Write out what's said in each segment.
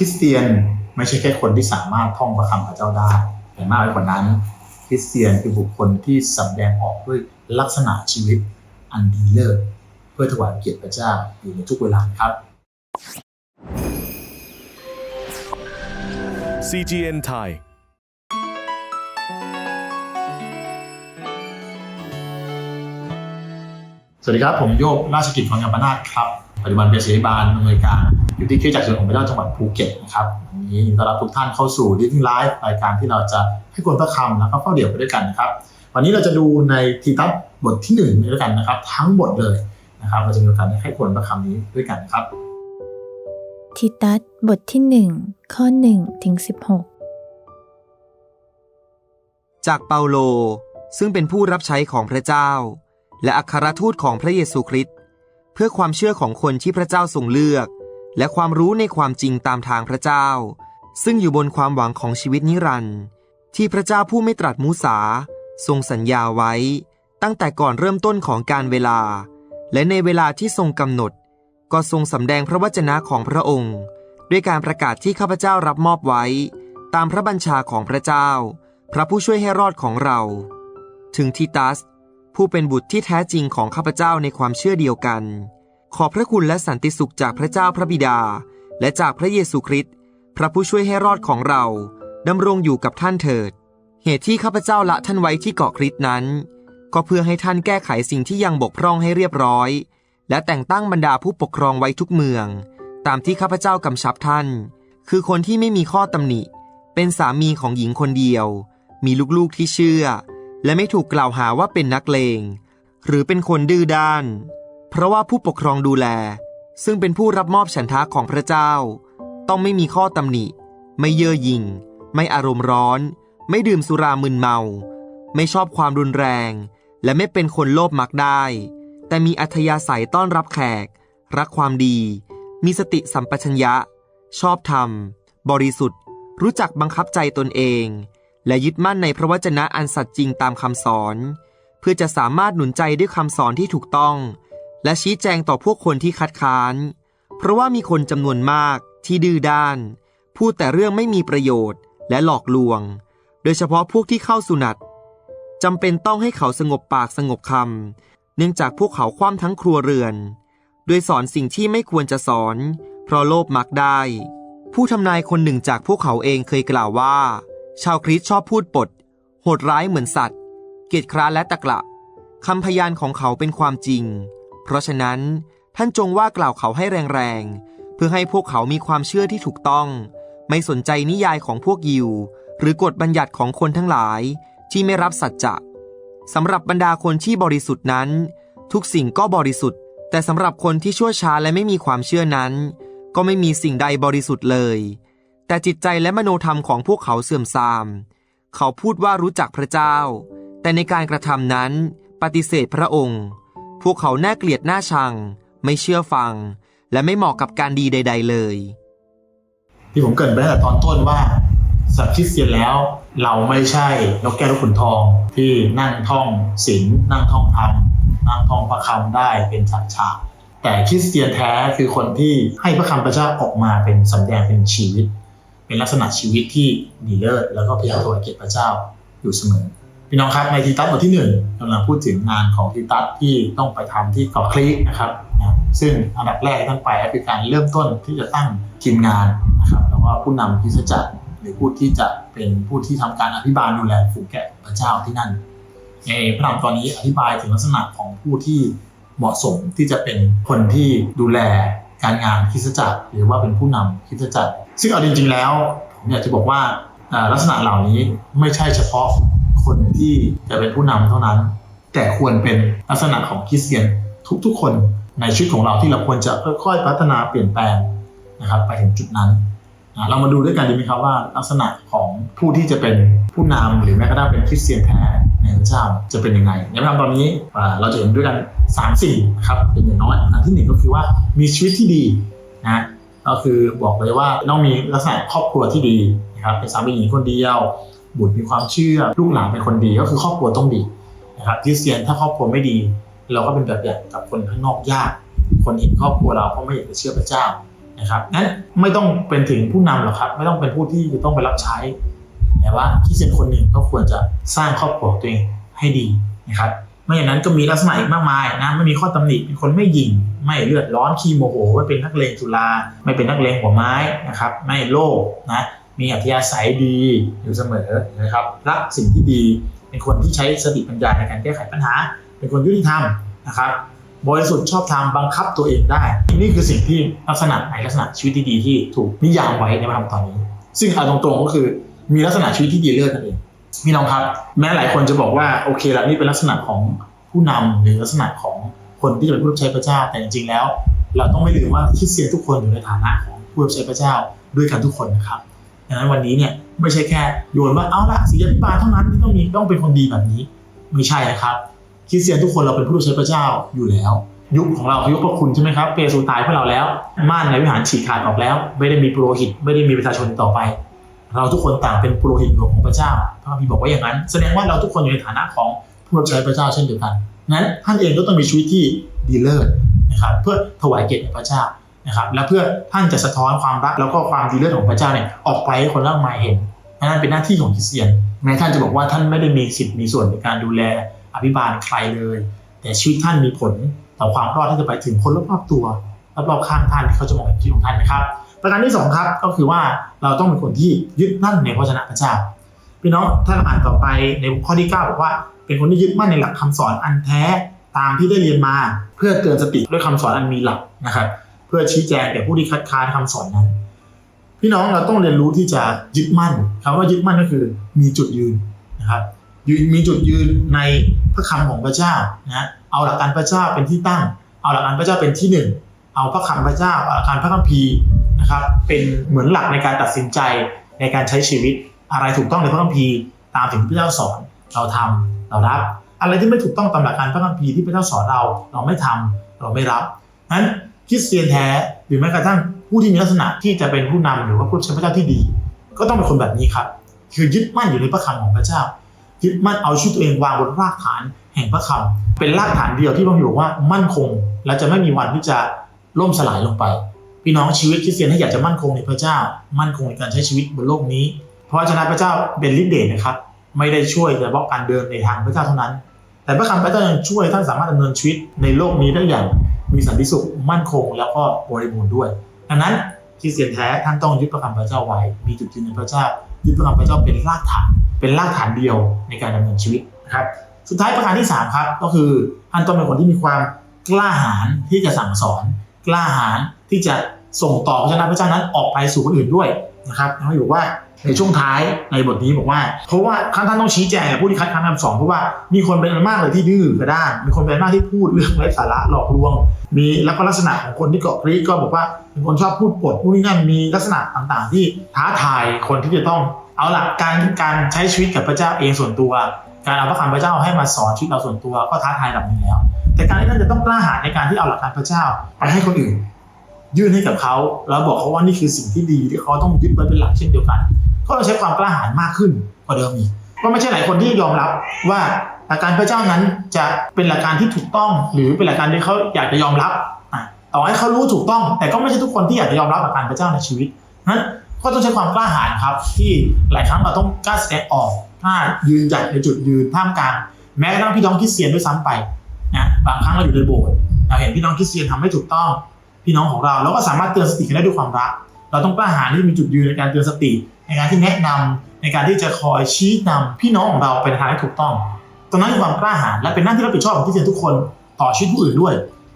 คริสเตียนไม่ใช่แค่คนที่สามารถท่องพระคำพระเจ้าได้แต่มากไปกว่านั้น คริสเตียนคือบุคคลที่สำแดงออกด้วยลักษณะชีวิตอันดีเลิศเพื่อถวายเกียรติพระเจ้าอยู่ในทุกเวลาครับ CGN Thai สวัสดีครับ ผมโยกราชกิจพังกำปนาตครับ ปัจจุบันเป็นศิริบาลอำนวยการอยู่ที่คริสตจักรเฉลิมของพระเจ้าจังหวัดภูเก็ตนะครับวันนี้ต้อนรับทุกท่านเข้าสู่ Living Life รายการที่เราจะให้คนพระคำแล้วก็เฝ้าเดี่ยวไปด้วยกันนะครับ วันนี้เราจะดูในทีตัสบทที่หนึ่งด้วยกันนะครับ ทั้งหมดเลยนะครับเราจะมีโอกาสได้ให้คนพระคำนี้ด้วยกันนะครับทิตัสบทที่ 1 ข้อ1ถึง16 จากเปาโลซึ่งเป็นผู้รับใช้ของพระเจ้า และอัครทูตของพระเยซูคริสต์เพื่อความเชื่อของคนที่พระเจ้าทรงเลือก และความรู้ในความจริงตามทางพระเจ้า ซึ่งอยู่บนความหวังของชีวิตนิรันดร์ที่พระเจ้าผู้ไม่ตรัสมุสา ทรงสัญญาไว้ ตั้งแต่ก่อนเริ่มต้นของการเวลา และในเวลาที่ทรงกำหนด ก็ทรงสำแดงพระวจนะของพระองค์ ด้วยการประกาศที่ข้าพเจ้ารับมอบไว้ ตามพระบัญชาของพระเจ้า พระผู้ช่วยให้รอดของเรา ถึงทิตัส ผู้เป็นบุตรที่แท้จริงของข้าพเจ้าในความเชื่อเดียวกัน ขอพระคุณและสันติสุขจากพระเจ้าพระบิดา และจากพระเยซูคริสต์พระผู้ช่วยให้รอดของเราดำรงอยู่กับท่านเถิด เหตุที่ข้าพเจ้าละท่านไว้ที่เกาะคริสต์นั้น ก็เพื่อให้ท่านแก้ไขสิ่งที่ยังบกพร่องให้เรียบร้อย และแต่งตั้งบรรดาผู้ปกครองไว้ทุกเมือง ตามที่ข้าพเจ้ากำชับท่าน คือคนที่ไม่มีข้อตำหนิ เป็นสามีของหญิงคนเดียว มีลูกๆที่เชื่อ และไม่ถูกกล่าวหาว่าเป็นนักเลง หรือเป็นคนดื้อด้าน เพราะว่าผู้ปกครองดูแล ซึ่งเป็นผู้รับมอบฉันทะของพระเจ้า ต้องไม่มีข้อตำหนิ ไม่เย่อหยิ่ง ไม่อารมณ์ร้อน ไม่ดื่มสุรามึนเมา ไม่ชอบความรุนแรง และไม่เป็นคนโลภมักได้ แต่มีอัธยาศัยต้อนรับแขก รักความดี มีสติสัมปชัญญะ ชอบธรรม บริสุทธิ์ รู้จักบังคับใจตนเอง และยึดมั่นในพระวจนะอันสัตย์จริงตามคำสอน เพื่อจะสามารถหนุนใจด้วยคำสอนที่ถูกต้อง และชี้แจงต่อพวกคนที่คัดค้าน เพราะว่ามีคนจำนวนมากที่ดื้อด้าน พูดแต่เรื่องไม่มีประโยชน์และหลอกลวง โดยเฉพาะพวกที่เข้าสุนัตจำเป็นต้องให้เขาสงบปากสงบคำเนื่องจากพวกเขาคว่ำทั้งครัวเรือน โดยสอนสิ่งที่ไม่ควรจะสอน เพราะโลภมักได้ ผู้ทำนายคนหนึ่งจากพวกเขาเองเคยกล่าวว่า ชาวคริสชอบพูดปด โหดร้ายเหมือนสัตว์ เกียจคร้านและตะกละคำพยานของเขาเป็นความจริง เพราะฉะนั้นท่านจงว่ากล่าวเขาให้แรงๆ เพื่อให้พวกเขามีความเชื่อที่ถูกต้อง ไม่สนใจนิยายของพวกยิว หรือกฎบัญญัติของคนทั้งหลายที่ไม่รับสัจจะสำหรับบรรดาคนที่บริสุทธิ์นั้น ทุกสิ่งก็บริสุทธิ์ แต่สำหรับคนที่ชั่วช้าและไม่มีความเชื่อนั้น ก็ไม่มีสิ่งใดบริสุทธิ์เลย แต่จิตใจและมโนธรรมของพวกเขาเสื่อมทราม เขาพูดว่ารู้จักพระเจ้า แต่ในการกระทำนั้นปฏิเสธพระองค์ พวกเขาน่าเกลียดน่าชัง ไม่เชื่อฟัง และไม่เหมาะกับการดีใด ๆ เลย ที่ผมเกรินไปตั้งแต่ตอนต้นว่าสับคริสเตียนแล้วเราไม่ใช่นกแก้วลูกขุนทองที่นั่งท่องศีลนั่งท่องธรรมนั่งท่องพระคำได้เป็นฉากฉากแต่คริสเตียนแท้คือคนที่ให้พระคำพระเจ้าออกมาเป็นสำแดงเป็นชีวิต เป็นลักษณะชีวิตที่ดีเลิศแล้วก็พยายามถวายเกียรติพระเจ้าอยู่เสมอพี่น้องครับในทีตัสบทที่หนึ่งกำลังพูดถึงงานของทีตัสที่ต้องไปทำที่เกาะคลีกนะครับนะซึ่งอันดับแรกที่ต้องไปคือการเริ่มต้นที่จะตั้งทีมงานนะครับแล้วก็ผู้นำคริสจักรหรือผู้ที่จะเป็นผู้ที่ทำการอภิบาลดูแลฝูงแกะพระเจ้าที่นั่นในพระธรรมตอนนี้อธิบายถึงลักษณะของผู้ที่เหมาะสมที่จะเป็นคนที่ดูแล การงานคิสจักรหรือว่าเป็นผู้นำคริสจักรซึ่งเอาจริง ๆ แล้วผมอยากจะบอกว่าลักษณะเหล่านี้ไม่ใช่เฉพาะคนที่จะเป็นผู้นำเท่านั้น แต่ควรเป็นลักษณะของคริสเตียนทุกๆ คนในชีวิตของเราที่เราควรจะค่อยๆพัฒนาเปลี่ยนแปลงนะครับไปถึงจุดนั้นเรามาดูด้วยกันดีไหมครับว่าลักษณะของผู้ที่จะเป็นผู้นำหรือแม้กระทั่งเป็นคริสเตียนแท้ในพระเจ้าจะเป็นยังไงในพระธรรมตอนนี้เราจะเห็นด้วยกัน 3ามสิ่งครับเป็นอย่างน้อยอันที่หนึ่งก็คือว่ามีชีวิตที่ดีนะก็คือบอกเลยว่าต้องมีลักษณะครอบครัวที่ดีนะครับเป็นสามีหญิงคนเดียวบุตรมีความเชื่อลูกหลานเป็นคนดีก็คือครอบครัวต้องดีนะครับคริสเตียนถ้าครอบครัวไม่ดี เราก็เป็นแบบอย่างกับคนข้างนอกยากคนเห็นครอบครัวเราก็ไม่อยากจะเชื่อพระเจ้านะครับงั้นไม่ต้องเป็นถึงผู้นำหรอกครับ ไม่ต้องเป็นผู้ที่จะต้องไปรับใช้ แต่ว่าคริสเตียนคนหนึ่งก็ควรจะสร้างครอบครัวตัวเองให้ดีนะครับ ไม่อย่างนั้นก็มีลักษณะอีกมากมายนะไม่มีข้อตำหนิเป็นคนไม่ยิง ไม่เลือดร้อนขี้โมโหไม่เป็นนักเลงสุราไม่เป็นนักเลงหัวไม้นะครับ ไม่โลภนะมีอัธยาศัยดีอยู่เสมอนะครับรักสิ่งที่ดีเป็นคนที่ใช้สติปัญญาในการแก้ไขปัญหา เป็นคนยุติธรรมนะครับบริสุทธิ์ชอบธรรมบังคับตัวเองได้ นี่คือสิ่งที่ลักษณะในลักษณะชีวิตที่ดีที่ถูกนิยามไว้ในพระธรรมตอนนี้ ซึ่งเอาตรงๆก็คือมีลักษณะชีวิตที่ดีเลิศนั่นเอง พี่น้องครับ แม้หลายคนจะบอกว่าโอเคละนี่เป็นลักษณะของผู้นำหรือลักษณะของคนที่จะเป็นผู้รับใช้พระเจ้า แต่จริงๆแล้ว เราต้องไม่ลืมว่าคริสเตียนทุกคนอยู่ในฐานะของผู้รับใช้พระเจ้าด้วยกันทุกคนนะครับดังนั้นวันนี้เนี่ยไม่ใช่แค่โยนว่าเอาละศิษยาภิบาลเท่านั้นที่ต้องมีต้องเป็นคนดีแบบนี้ ไม่ใช่นะครับคริสเตียนทุกคนเราเป็นผู้รับใช้พระเจ้าอยู่แล้ว ยุคของเราคือยุคพระคุณใช่ไหมครับเปซูตายเพื่อเราแล้วม่านในวิหารฉีกขาดออกแล้ว ไม่ได้มีปุโรหิต ไม่ได้มีประชาชนต่อไป เราทุกคนต่างเป็นปุโรหิตของพระเจ้า พระคัมภีร์บอกว่าอย่างนั้น แสดงว่าเราทุกคนอยู่ในฐานะของผู้รับใช้พระเจ้าเช่นเดียวกันนั้นท่านเองก็ต้องมีชีวิตที่ดีเลิศนะครับเพื่อถวายเกียรติแด่พระเจ้านะครับและเพื่อท่านจะสะท้อนความรักแล้วก็ความดีเลิศของพระเจ้าเนี่ยออกไปให้คนร่างมายเห็นนั่นเป็นหน้าที่ของคริสเตียนแม้ท่านจะบอกว่าท่านไม่ได้มีสิทธิ์มีส่วนในการดูแลอภิบาลใครเลย แต่ชีวิตท่านมีผลต่อความรอดที่จะไปถึงคนรอบๆตัวรอบๆข้างท่านที่เขาจะมองเห็นชีวิตของท่านนะครับ ประการที่สองครับก็คือว่าเราต้องเป็นคนที่ยึดมั่นในพระวจนะพระเจ้าพี่น้องถ้าเราอ่านต่อไปในข้อที่ 9 บอกว่า เป็นคนที่ยึดมั่นในหลักคำสอนอันแท้ตามที่ได้เรียนมา เพื่อเตือนสติด้วยคำสอนอันมีหลักนะครับ เพื่อชี้แจงแก่ผู้ที่คัดค้านคำสอนนั้น พี่น้องเราต้องเรียนรู้ที่จะยึดมั่นคำว่ายึดมั่นก็คือมีจุดยืนนะครับมีจุดยืนในพระคำของพระเจ้านะเอาหลักการพระเจ้าเป็นที่ตั้ง เอาหลักการพระเจ้าเป็นที่หนึ่งเอาพระคำพระเจ้าเอาหลักการพระคัมภีร์ นะครับเป็นเหมือนหลักในการตัดสินใจในการใช้ชีวิต อะไรถูกต้องในพระคัมภีร์ตามถึงที่พระเจ้าสอนเราทำเรารับ อะไรที่ไม่ถูกต้องตามหลักการพระคัมภีร์ที่พระเจ้าสอนเราเราไม่ทำเราไม่รับนั้นคริสเตียนแท้หรือแม้กระทั่งผู้ที่มีลักษณะที่จะเป็นผู้นำหรือว่าผู้ใช้พระเจ้าที่ดี ก็ต้องเป็นคนแบบนี้ครับ คือยึดมั่นอยู่ในพระคำของพระเจ้ายึดมั่นเอาชีวิตตัวเองวางบนรากฐานแห่งพระคำเป็นรากฐานเดียวที่พระองค์บอกว่ามั่นคง และจะไม่มีวันที่จะล่มสลายลงไป พี่น้องชีวิตคริสเตียนถ้าอยากจะมั่นคงในพระเจ้า มั่นคงในการใช้ชีวิตบนโลกนี้ เพราะฉะนั้นพระเจ้าเป็นฤทธิ์เดชนะครับ ไม่ได้ช่วยเฉพาะการเดินในทางพระเจ้าเท่านั้น แต่พระคำพระเจ้ายังช่วยท่านสามารถดำเนินชีวิตในโลกนี้ได้อย่างมีสันติสุขมั่นคงแล้วก็บริบูรณ์ด้วย ดังนั้นคริสเตียนแท้ท่านต้องยึดพระคำพระเจ้าไว้ มีจุดยืนในพระเจ้ายึดพระคำพระเจ้าเป็นรากฐาน เป็นรากฐานเดียวในการดำเนินชีวิตนะครับ สุดท้ายประการที่3ครับก็คือท่านต้องเป็นคนที่มีความกล้าหาญที่จะสั่งสอน กล้าหาญที่จะส่งต่อพระชนะพระเจ้านั้นออกไปสู่คนอื่นด้วยนะครับเขาบอกว่าในช่วงท้ายในบทนี้บอกว่า เพราะว่าท่านท่านต้องชี้แจงผู้ที่คัดค้านคำสอนเพราะว่ามีคนเป็นมากเลยที่ดื้อกระด้างมีคนเป็นมากที่พูดเรื่องไร้สาระหลอกลวง มีแล้วก็ลักษณะของคนที่เกาะกรีดก็บอกว่าเป็นคนชอบพูดปดพูดนี่นั่นมีลักษณะต่างๆ ที่ท้าทายคนที่จะต้องเอาหลักการการใช้ชีวิตกับพระเจ้าเองส่วนตัว การเอาพระคำพระเจ้าให้มาสอนชีวิตเราส่วนตัวก็ท้าทายแบบนี้แล้ว แต่การที่ท่านจะต้องกล้าหาญในการที่เอาหลักการพระเจ้าไปให้คนอื่น ยื่นให้กับเขาแล้วบอกเขาว่านี่คือสิ่งที่ดีที่เขาต้องยึดไว้เป็นหลักเช่นเดียวกันก็ต้องใช้ความกล้าหาญมากขึ้นกว่าเดิมอีกก็ไม่ใช่หลายคนที่ยอมรับว่าหลักการพระเจ้านั้นจะเป็นหลักการที่ถูกต้อง หรือเป็นหลักการที่เขาอยากจะยอมรับต่อให้เขารู้ถูกต้อง แต่ก็ไม่ใช่ทุกคนที่อยากจะยอมรับหลักการพระเจ้าในชีวิตนั้นก็ต้องใช้ความกล้าหาญครับ ที่หลายครั้งเราต้องกล้าแสดงออกกล้ายืนหยัดในจุดยืนท่ามกลางแม้กระทั่งพี่น้องคริสเตียนด้วยซ้ำไป นะบางครั้งเราอยู่ในโบสถ์เราเห็นพี่น้องคริสเตียนทำไม่ถูกต้อง พี่น้องของเราเราก็สามารถเตือนสติกันได้ด้วยความรัก เราต้องกล้าหาญที่มีจุดยืนในการเตือนสติ ในการที่แนะนำในการที่จะคอยชี้นำพี่น้องของเราไปในทางที่ถูกต้อง ตรงนั้นคือความกล้าหาญและเป็นหน้าที่รับผิดชอบของคริสเตียนทุกคนต่อชีวิตผู้อื่นด้วย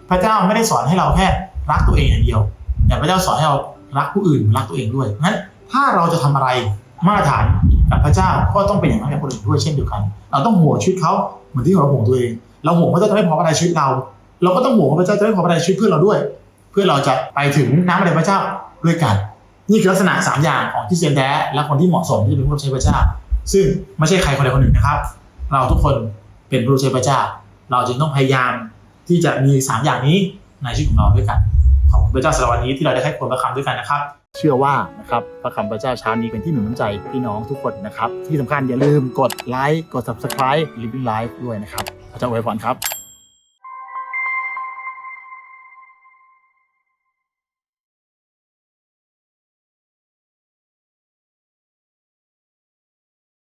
พระเจ้าไม่ได้สอนให้เราแค่รักตัวเองอย่างเดียว แต่พระเจ้าสอนให้เรารักผู้อื่นรักตัวเองด้วยงั้นถ้าเราจะทำอะไรมาตรฐานกับพระเจ้าก็ต้องเป็นอย่างนั้นกับคนอื่นด้วยเช่นเดียวกัน เราต้องห่วงชีวิตเขาเหมือนที่เราห่วงตัวเอง เราห่วงพระเจ้าจะไม่พอพระทัยชีวิตเรา เราก็ต้องห่วงว่าพระเจ้าจะไม่พอพระทัยชีวิตเพื่อนเราด้วย เพื่อเราจะไปถึงน้ำพระทัยพระเจ้าด้วยกัน นี่คือลักษณะ 3 อย่างของที่เซียนแท้และคนที่เหมาะสมที่จะเป็นผู้รับใช้พระเจ้า ซึ่งไม่ใช่ใครคนใดคนหนึ่งนะครับ เราทุกคนเป็นผู้รับใช้พระเจ้า เราจึงต้องพยายามที่จะมี 3 อย่างนี้ในชีวิตของเราด้วยกัน ขอบคุณพระเจ้าสำหรับวันนี้ที่เราได้ให้ควรประคำด้วยกันนะครับ เชื่อว่านะครับพระคำพระเจ้าเช้านี้เป็นที่หนุนน้ำใจพี่น้องทุกคนนะครับที่สำคัญอย่าลืมกดไลค์กด subscribe Living Life ด้วยนะครับ อาจารย์อวยพรครับ